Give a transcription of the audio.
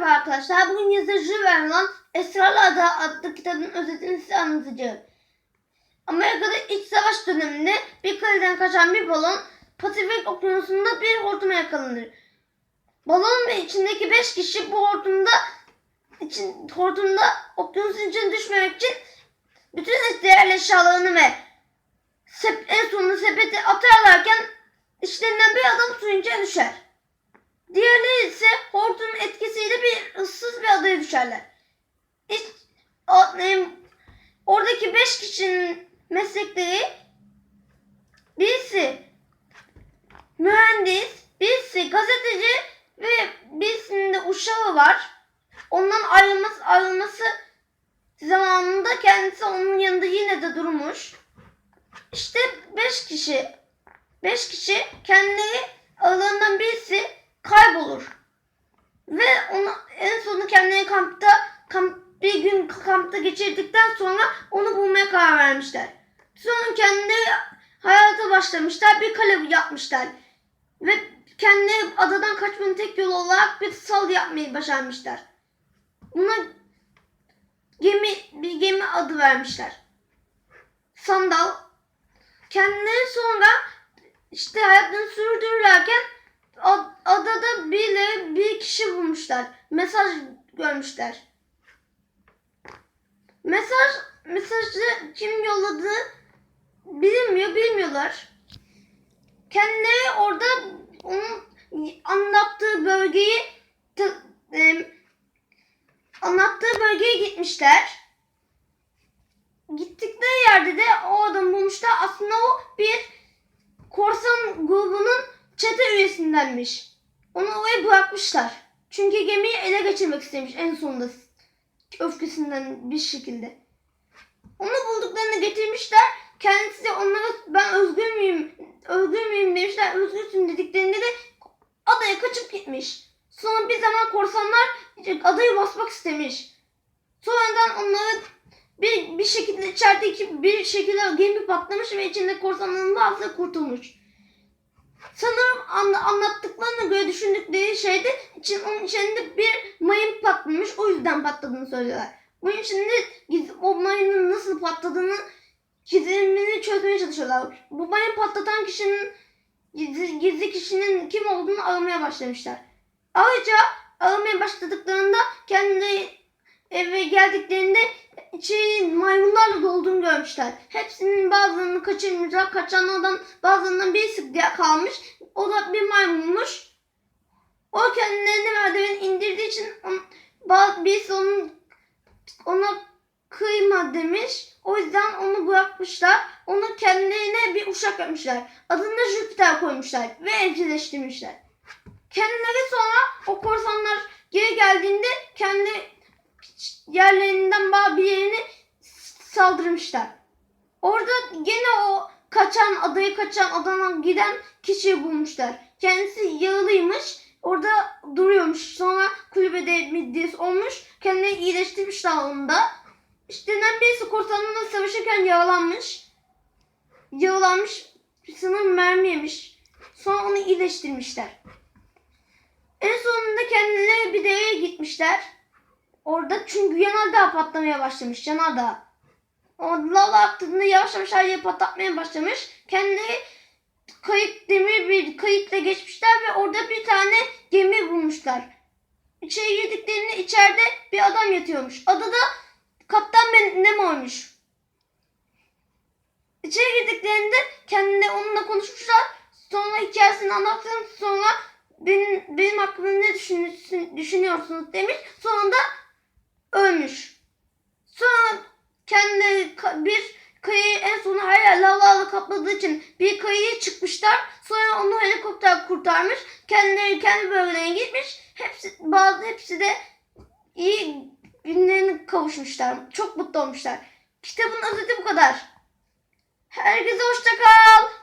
Merhaba arkadaşlar. Bugün yazıcı verilen Esrarlı Ada adlı kitabın özetini size anlatacağım. Amerika'da iç savaş döneminde bir kaleden kaçan bir balon Pasifik okyanusunda bir hortuma yakalanır. Balon ve içindeki 5 kişi bu hortumda için, hortumda okyanusun içine düşmemek için bütün değerli eşyalarını ve sep, en sonunda sepeti atarlarken içlerinden bir adam suyun içine düşer. Diğerleri ise hortumun etkisiyle bir ıssız bir adaya düşerler. İşte, o- em, oradaki beş kişinin meslekleri birisi mühendis, birisi gazeteci ve birisinin de uşağı var. Ondan ayrılması, ayrılması zamanında kendisi onun yanında yine de durmuş. İşte beş kişi. Beş kişi kendileri aralarından birisi kaybolur. Ve onu en sonunda kendini kampta kamp, bir gün kampta geçirdikten sonra onu bulmaya karar vermişler. Sonra kendileri hayata başlamışlar. Bir kale yapmışlar. Ve kendileri adadan kaçmanın tek yolu olarak bir sal yapmayı başarmışlar. Buna gemi bir gemi adı vermişler. Sandal. Kendileri sonra işte hayatlarını sürdürürlerken ad- bulmuşlar. Mesaj görmüşler. Mesaj mesajı kim yolladı bilinmiyor, bilmiyorlar. Kendileri orada onun anlattığı bölgeyi em, anlattığı bölgeye gitmişler. Gittikleri yerde de o adamı bulmuşlar. Aslında o bir korsan grubunun çete üyesindenmiş. Onu oraya bırakmışlar. Çünkü gemiyi ele geçirmek istemiş en sonunda. Öfkesinden bir şekilde. Onu bulduklarını getirmişler. Kendisi de onlara ben özgür müyüm, özgür müyüm demişler. Özgürsün dediklerinde de adaya kaçıp gitmiş. Sonra bir zaman korsanlar adayı basmak istemiş. Sonradan onları bir, bir şekilde içerideki bir şekilde gemi patlamış ve içinde korsanların bazıları kurtulmuş. Sanırım an, anlattıklarına göre düşündükleri şeyde için onun içinde bir mayın patlamış. O yüzden patladığını söylüyorlar. Bunun içinde giz- o mayının nasıl patladığını gizemini çözmeye çalışıyorlar. Bu mayın patlatan kişinin gizli, gizli kişinin kim olduğunu aramaya başlamışlar. Ayrıca aramaya başladıklarında kendi eve geldiklerinde içi maymunlarla dolduğunu görmüşler. Hepsinin bazılarını kaçırmışlar. Kaçanlardan bazılarından birisi kalmış. O da bir maymunmuş. O kendilerini merdiven indirdiği için on, bazı, birisi onun, ona kıyma demiş. O yüzden onu bırakmışlar. Onu kendilerine bir uşak yapmışlar. Adını da Jüpiter koymuşlar ve evcilleştirmişler. Kendileri sonra o korsanlar geri geldiğinde kendi yerlerinden bazı bir yerini saldırmışlar. Orada gene o kaçan, adayı kaçan, adana giden kişiyi bulmuşlar. Kendisi yaralıymış. Orada duruyormuş. Sonra kulübede midyes olmuş. Kendini iyileştirmişler onu da. İşte birisi korsanlarla savaşırken yaralanmış. Yaralanmış. Sanırım mermi yemiş. Sonra onu iyileştirmişler. En sonunda kendileri bir dereye gitmişler. Orada çünkü yanardağ patlamaya başlamış. Yanardağ. Lava aktığında yavaş yavaş her yeri patlatmaya başlamış. Kendileri kayık demir bir kayıkla geçmişler ve orada bir tane gemi bulmuşlar. İçeri girdiklerinde içeride bir adam yatıyormuş. Adı da Kaptan Nemo'ymuş. İçeri girdiklerinde kendine onunla konuşmuşlar. Sonra hikayesini anlattım. Sonra benim, benim hakkımda ne düşünüyorsun, düşünüyorsunuz demiş. Sonunda ölmüş. Sonra kendi bir kayayı en sonu her yer kapladığı için bir kayaya çıkmışlar. Sonra onu helikopter kurtarmış. Kendileri kendi bölgelerine gitmiş. Hepsi bazı hepsi de iyi günlerine kavuşmuşlar. Çok mutlu olmuşlar. Kitabın özeti bu kadar. Herkese hoşça kal.